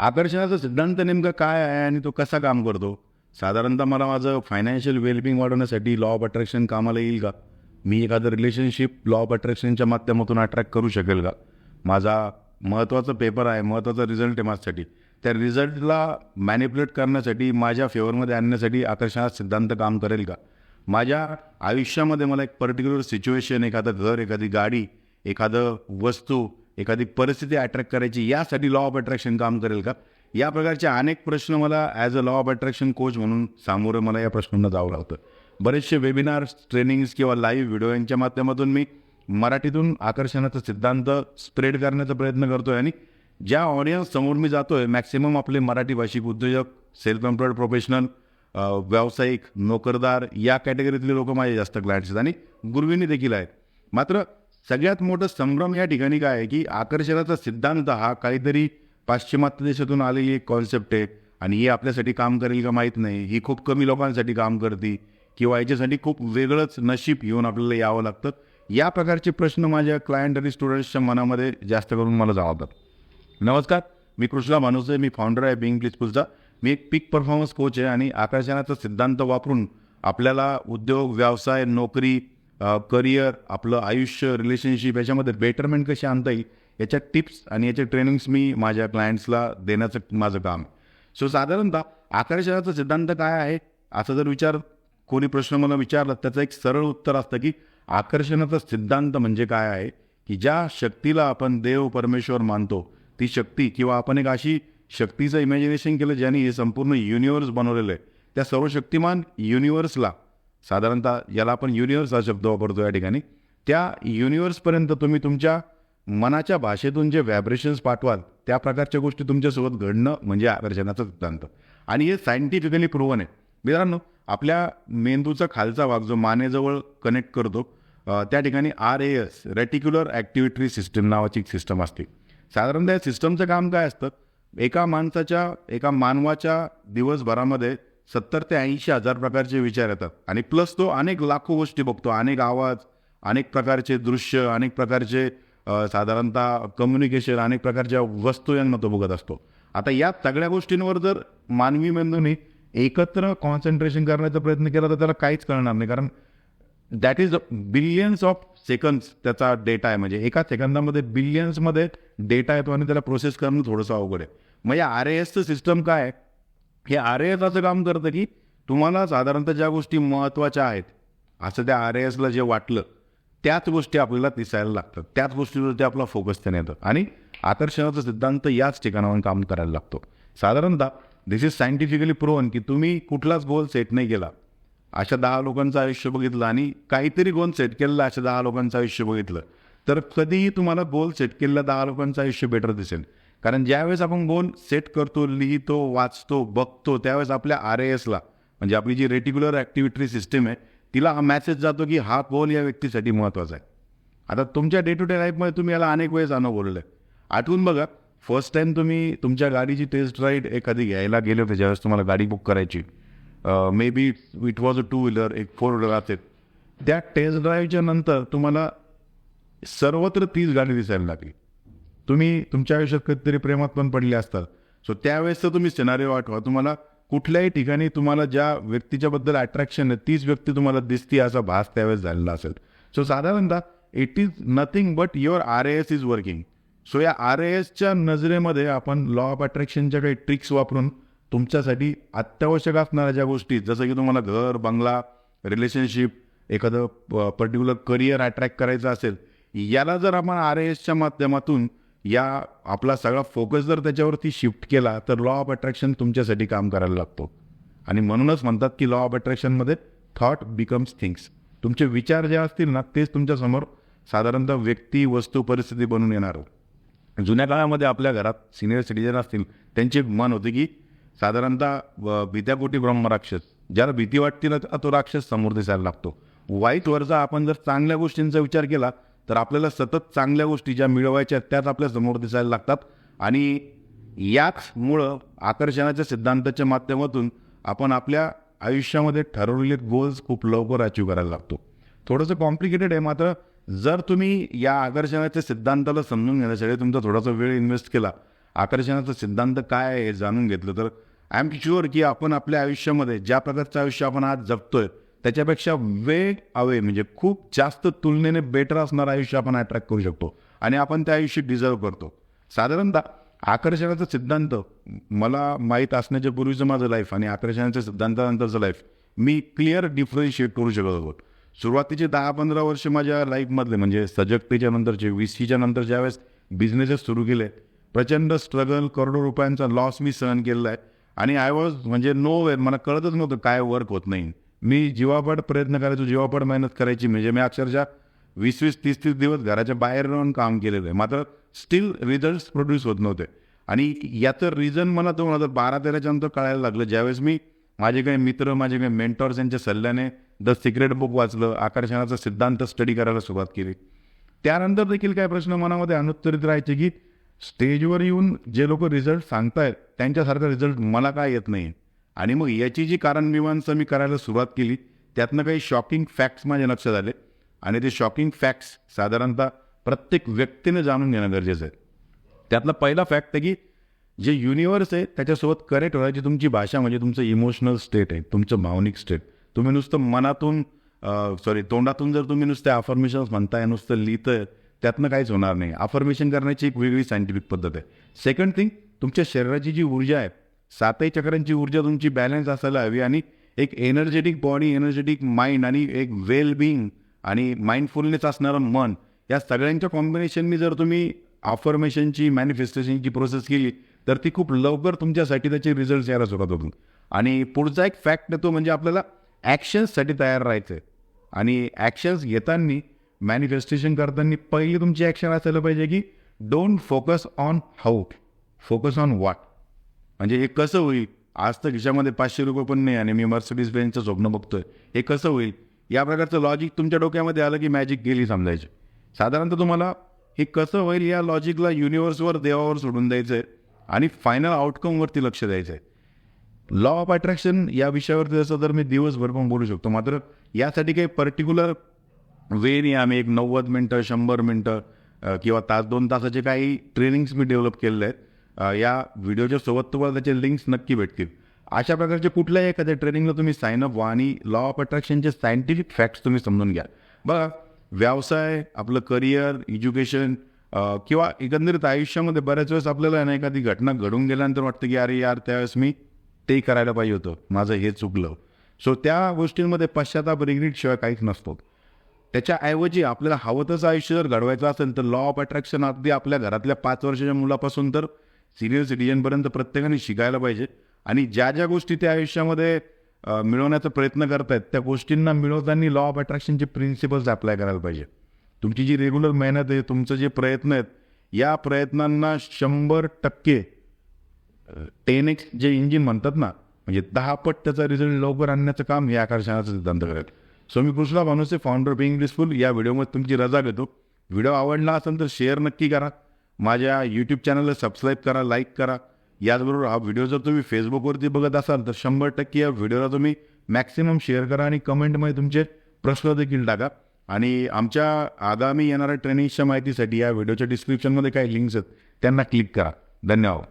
आकर्षणाचा सिद्धांत नेमका काय आहे आणि तो कसा काम करतो? साधारणतः मला माझं फायनान्शियल वेलबिंग वाढवण्यासाठी लॉ ऑफ अट्रॅक्शन कामाला येईल का? मी एखादं रिलेशनशिप लॉ ऑफ अट्रॅक्शनच्या माध्यमातून अट्रॅक्ट करू शकेल का? माझा महत्त्वाचा पेपर आहे महत्त्वाचा रिझल्ट आहे माझ्यासाठी. त्या रिझल्टला मॅनिप्युलेट करण्यासाठी माझ्या फेवरमध्ये आणण्यासाठी आकर्षणाचा सिद्धांत काम करेल का? माझ्या आयुष्यामध्ये मला एक पर्टिक्युलर सिच्युएशन एखादं घर एखादी गाडी एखादं वस्तू एखादी परिस्थिती अट्रॅक्ट करायची यासाठी लॉ ऑफ अट्रॅक्शन काम करेल का? या प्रकारचे अनेक प्रश्न मला as a law of attraction coach म्हणून सामोरं मला या प्रश्नांना जावं लागतं. बरेचसे वेबिनार्स ट्रेनिंग्स किंवा लाईव्ह व्हिडिओ यांच्या माध्यमातून मी मराठीतून आकर्षणाचा सिद्धांत स्प्रेड करण्याचा प्रयत्न करतो आहे आणि ज्या ऑडियन्स समोर मी जातो आहे मॅक्सिमम आपले मराठी भाषिक उद्योजक सेल्फ एम्प्लॉईड प्रोफेशनल व्यावसायिक नोकरदार या कॅटेगरीतले लोक माझे जास्त क्लायंट्स आहेत आणि गुरुवींनी देखील आहेत. मात्र सगळ्यात मोठं संभ्रम या ठिकाणी काय आहे की आकर्षणाचा सिद्धांत हा काहीतरी पाश्चिमात्य देशातून आलेली एक कॉन्सेप्ट आहे. आणि ही आपल्यासाठी काम करेल का माहीत नाही. ही खूप कमी लोकांसाठी काम करते. किंवा याच्यासाठी खूप वेगळंच नशीब घेऊन आपल्याला यावं लागतं. या प्रकारचे प्रश्न माझ्या क्लायंट आणि स्टुडंट्सच्या मनामध्ये जास्त करून मला जावतात. नमस्कार मी कृष्णा मानुसे मी फाउंडर आहे बिंग प्लिसफुलचा मी एक पीक परफॉर्मन्स कोच आहे आणि आकर्षणाचा सिद्धांत वापरून आपल्याला उद्योग व्यवसाय नोकरी करिअर आपलं आयुष्य रिलेशनशिप याच्यामध्ये बेटरमेंट कशी आणता येईल याच्या टिप्स आणि याच्या ट्रेनिंग्स मी माझ्या क्लायंट्सला देण्याचं माझं काम आहे. सो साधारणतः आकर्षणाचा सिद्धांत काय आहे? असा जर विचार कोणी प्रश्न मला विचारला त्याचं एक सरळ उत्तर असतं की आकर्षणाचा सिद्धांत म्हणजे काय आहे? की ज्या शक्तीला आपण देव परमेश्वर मानतो ती शक्ती किंवा आपण एक अशी शक्तीचं इमॅजिनेशन केलं ज्याने हे संपूर्ण युनिवर्स बनवलेलं आहे. त्या सर्वशक्तिमान युनिवर्सला साधारणतः याला आपण युनिवर्स हा शब्द वापरतो या ठिकाणी. त्या युनिवर्सपर्यंत तुम्ही तुमच्या मनाच्या भाषेतून जे व्हायब्रेशन्स पाठवाल त्या प्रकारच्या गोष्टी तुमच्यासोबत घडणं म्हणजे आकर्षणाचा सिद्धांत. आणि हे सायंटिफिकली प्रूव्हन आहे. मित्रांनो आपल्या मेंदूचा खालचा भाग जो मानेजवळ कनेक्ट करतो त्या ठिकाणी R A S reticular activating system नावाची एक सिस्टम असते. साधारणतः या सिस्टमचं काम काय असतं? एका माणसाच्या एका मानवाच्या दिवसभरामध्ये सत्तर ते ऐंशी हजार प्रकारचे विचार येतात. आणि प्लस तो अनेक लाखो गोष्टी बघतो. अनेक आवाज अनेक प्रकारचे दृश्य अनेक प्रकारचे साधारणतः कम्युनिकेशन अनेक प्रकारच्या वस्तू यांना तो बघत असतो. आता या सगळ्या गोष्टींवर जर मानवी मेंदूने एकत्र कॉन्सन्ट्रेशन करण्याचा प्रयत्न केला तर त्याला काहीच कळणार नाही. कारण that is billions of seconds त्याचा डेटा आहे. म्हणजे एका सेकंदामध्ये बिलियन्समध्ये डेटा येतो आणि त्याला प्रोसेस करणं थोडंसं अवघड आहे. मग या आर एसचं सिस्टम काय आहे? हे आर एस असं काम करतं की तुम्हाला साधारणतः ज्या गोष्टी महत्त्वाच्या आहेत असं त्या आर एसला जे वाटलं त्याच गोष्टी आपल्याला दिसायला लागतात. त्याच गोष्टीवरती आपला फोकस त्याने येतं आणि आकर्षणाचा सिद्धांत याच ठिकाणावर काम करायला लागतो. साधारणतः दिस इज सायंटिफिकली प्रोवन की तुम्ही कुठलाच गोल सेट नाही केला. अशा दहा लोकांचं आयुष्य बघितलं आणि काहीतरी गोल सेट केलेलं अशा दहा लोकांचं आयुष्य बघितलं तर कधीही तुम्हाला गोल सेट केलेला दहा लोकांचं आयुष्य बेटर दिसेल. कारण ज्यावेळेस आपण गोल सेट करतो लिहितो वाचतो बघतो त्यावेळेस आपल्या आर एसला म्हणजे आपली जी रेटिक्युलर ॲक्टिव्हिटी सिस्टीम आहे तिला हा मॅसेज जातो की हा गोल या व्यक्तीसाठी महत्त्वाचा आहे. आता तुमच्या डे टू डे लाईफमध्ये तुम्ही याला अनेक वेळेस अनुभवलेलं आहे आठवून बघा फर्स्ट टाईम तुम्ही तुमच्या गाडीची टेस्ट राईड एखादी घ्यायला गेले होते ज्यावेळेस तुम्हाला गाडी बुक करायची. Maybe it was a two wheeler एक फोर व्हीलर असेल. त्या टेस्ट ड्राईव्हच्या नंतर तुम्हाला सर्वत्र तीच गाडी दिसायला लागली. तुम्ही तुमच्या आयुष्यात कधीतरी प्रेमात पण पडले असतात. सो त्यावेळेसचं तुम्ही सिनारिओ आठवा. तुम्हाला कुठल्याही ठिकाणी तुम्हाला ज्या व्यक्तीच्याबद्दल अट्रॅक्शन आहे तीच व्यक्ती तुम्हाला दिसती असा भास त्यावेळेस झालेला असेल. सो साधारणतः it is nothing but your R A S is working so या आर ए एसच्या नजरेमध्ये आपण लॉ ऑफ अट्रॅक्शनच्या काही ट्रिक्स वापरून तुमच्यासाठी अत्यावश्यक असणाऱ्या ज्या गोष्टी जसं की तुम्हाला घर बंगला रिलेशनशिप एखादं पर्टिक्युलर करिअर अट्रॅक्ट करायचं असेल याला जर आपण आर ए एसच्या माध्यमातून या आपला सगळा फोकस जर त्याच्यावरती शिफ्ट केला तर लॉ ऑफ अट्रॅक्शन तुमच्यासाठी काम करायला लागतो. आणि म्हणूनच म्हणतात की लॉ ऑफ अट्रॅक्शनमध्ये थॉट बिकम्स थिंग्स तुमचे विचार जे असतील ना तेच तुमच्यासमोर साधारणतः व्यक्ती वस्तू परिस्थिती बनून येणार. जुन्या काळामध्ये आपल्या घरात सिनियर सिटीजन असतील त्यांची मन होते की साधारणतः भीत्याकोटी ब्रह्म ब्रह्मराक्षस ज्याला भीती वाटते ना तो राक्षस समोर दिसायला लागतो. वाईट वरचा आपण जर चांगल्या गोष्टींचा विचार केला तर आपल्याला सतत चांगल्या गोष्टी ज्या मिळवायच्या त्याच आपल्यासमोर दिसायला लागतात. आणि याचमुळं आकर्षणाच्या सिद्धांताच्या माध्यमातून आपण आपल्या आयुष्यामध्ये ठरवलेले गोल्स खूप लवकर अचीव करायला लागतो. थोडंसं कॉम्प्लिकेटेड आहे मात्र जर तुम्ही या आकर्षणाच्या सिद्धांताला समजून घेण्यासाठी तुमचा थोडासा वेळ इन्व्हेस्ट केला आकर्षणाचा सिद्धांत काय आहे हे जाणून घेतलं तर आय एम शुअर की आपण आपल्या आयुष्यामध्ये ज्या प्रकारचं आयुष्य आपण आज जगतोय त्याच्यापेक्षा वे अवे म्हणजे खूप जास्त तुलनेने बेटर असणारं आयुष्य आपण अट्रॅक्ट करू शकतो. आणि आपण त्या आयुष्य डिझर्व करतो. साधारणतः आकर्षणाचा सिद्धांत मला माहीत असण्याच्या पूर्वीचं माझं लाईफ आणि आकर्षणाच्या सिद्धांतानंतरचं लाईफ मी क्लिअर डिफरन्शिएट करू शकत होतो. सुरुवातीचे दहा पंधरा वर्ष माझ्या लाईफमधले म्हणजे सजगतेच्या नंतरचे वीसीच्या नंतर ज्यावेळेस बिझनेसेस सुरू केले प्रचंड स्ट्रगल करोडो रुपयांचा लॉस मी सहन केलेला आहे. आणि आय वॉज म्हणजे नो वे मला कळतच नव्हतं काय वर्क होत नाही. मी जीवापड प्रयत्न करायचो जीवापड मेहनत करायची. म्हणजे मी अक्षरशः वीस वीस तीस तीस दिवस घराच्या बाहेर राहून काम केलेलं आहे. मात्र स्टील रिझल्ट प्रोड्यूस होत नव्हते. आणि याचं रिझन मला दोन हजार बारा तेराच्या नंतर कळायला लागलं. ज्यावेळेस मी माझे काही मित्र माझे काही मेंटॉर्स यांच्या सल्ल्याने द सिक्रेट बुक वाचलं आकर्षणाचा सिद्धांत स्टडी करायला सुरुवात केली. त्यानंतर देखील काय प्रश्न मनामध्ये अनुत्तरित राहायचे की स्टेजवर येऊन जे लोक रिझल्ट सांगतायत त्यांच्यासारखा रिझल्ट मला काय येत नाही आणि मग याची जी कारणमीमांसा मी करायला सुरुवात केली त्यातनं काही शॉकिंग फॅक्ट्स माझ्या लक्षात आले. आणि ते शॉकिंग फॅक्ट्स साधारणतः प्रत्येक व्यक्तीने जाणून घेणं गरजेचं आहे. त्यातला पहिला फॅक्ट आहे की जे युनिवर्स आहे त्याच्यासोबत करेक्ट व्हायची तुमची भाषा म्हणजे तुमचं इमोशनल स्टेट आहे तुमचं भावनिक स्टेट तुम्ही नुसतं मनातून सॉरी तोंडातून जर तुम्ही नुसते अफर्मेशन्स म्हणताय नुसतं लिहितं त्यातनं काहीच होणार नाही. अफर्मेशन करण्याची एक वेगळी सायंटिफिक पद्धत आहे. सेकंड थिंग तुमच्या शरीराची जी ऊर्जा आहे सातही चक्रांची ऊर्जा तुमची बॅलन्स असायला हवी आणि एक एनर्जेटिक बॉडी एनर्जेटिक माइंड आणि एक वेल बिईंग आणि माइंडफुलनेस असणारं मन या सगळ्यांच्या कॉम्बिनेशननी जर तुम्ही अफर्मेशनची मॅनिफेस्टेशनची प्रोसेस केली तर ती खूप लवकर तुमच्यासाठी त्याचे रिझल्ट यायला सुरुवात होतो आणि पुढचा एक फॅक्ट येतो म्हणजे आपल्याला ॲक्शन्ससाठी तयार राहायचं आहे. आणि ॲक्शन्स घेताना मॅनिफेस्टेशन करताना पहिली तुमची ॲक्शन असायला पाहिजे की don't focus on how focus on what म्हणजे हे कसं होईल? आज तर खिशामध्ये पाचशे रुपये पण नाही आणि मी मर्सिडीज बेनचं स्वप्न बघतोय. हे कसं होईल? या प्रकारचं लॉजिक तुमच्या डोक्यामध्ये आलं की मॅजिक गेली समजायची. साधारणतः तुम्हाला हे कसं होईल या लॉजिकला युनिव्हर्सवर देवावर सोडून द्यायचं आहे आणि फायनल आउटकमवरती लक्ष द्यायचं आहे लॉ ऑफ अट्रॅक्शन या विषयावरती जसं तर मी दिवसभर पण बोलू शकतो. मात्र यासाठी काही पर्टिक्युलर वे नाही. आम्ही एक नव्वद मिनटं शंभर मिनटं किंवा तास दोन तासाचे काही ट्रेनिंग्स मी डेव्हलप केलेले आहेत. या व्हिडिओच्या सोबत तुम्हाला त्याचे लिंक्स नक्की भेटतील. अशा प्रकारचे कुठल्याही एखाद्या ट्रेनिंगला तुम्ही साईन अप व्हा आणि लॉ ऑफ अट्रॅक्शनचे सायंटिफिक फॅक्ट्स तुम्ही समजून घ्या बघा व्यवसाय आपलं करिअर एज्युकेशन किंवा एकंदरीत आयुष्यामध्ये बऱ्याच वेळेस आपल्याला ना एखादी घटना घडून गेल्यानंतर वाटतं की अरे यार त्यावेळेस मी ते करायला पाहिजे होतं. माझं हे चुकलं. सो त्या गोष्टींमध्ये पश्चाताप रिग्रीटशिवाय काहीच नसतो. त्याच्याऐवजी आपल्याला हवं तसं आयुष्य जर घडवायचं असेल तर लॉ ऑफ अट्रॅक्शन अगदी आपल्या घरातल्या पाच वर्षाच्या मुलापासून तर सिनियर सिटीजनपर्यंत प्रत्येकाने शिकायला पाहिजे. आणि ज्या ज्या गोष्टी त्या आयुष्यामध्ये मिळवण्याचा प्रयत्न करतायत त्या गोष्टींना मिळवताना लॉ ऑफ अट्रॅक्शनचे प्रिन्सिपल्स अप्लाय करायला पाहिजे. तुमची जी रेग्युलर मेहनत आहे तुमचं जे प्रयत्न आहेत या प्रयत्नांना शंभर टक्के टेन एक्स जे इंजिन म्हणतात ना म्हणजे दहा पट त्याचा रिझल्ट लवकर आणण्याचं काम हे आकर्षणाचा सिद्धांत करेल सो मी कृष्णा भानुसे फाउंडर बिंग इंग्लिशफुल या व्हिडिओमध्ये तुमची रजा घेतो. व्हिडिओ आवडला असेल तर शेअर नक्की करा. माझ्या यूट्यूब चॅनलला सबस्क्राईब करा लाईक करा. याचबरोबर हा व्हिडिओ जर तुम्ही फेसबुकवरती बघत असाल तर शंभर टक्के या व्हिडिओला तुम्ही मॅक्सिमम शेअर करा आणि कमेंटमध्ये तुमचे प्रश्न देखील टाका. आणि आमच्या आगामी येणाऱ्या ट्रेनिंगच्या माहितीसाठी या व्हिडिओच्या डिस्क्रिप्शनमध्ये काही लिंक्स आहेत त्यांना क्लिक करा. धन्यवाद.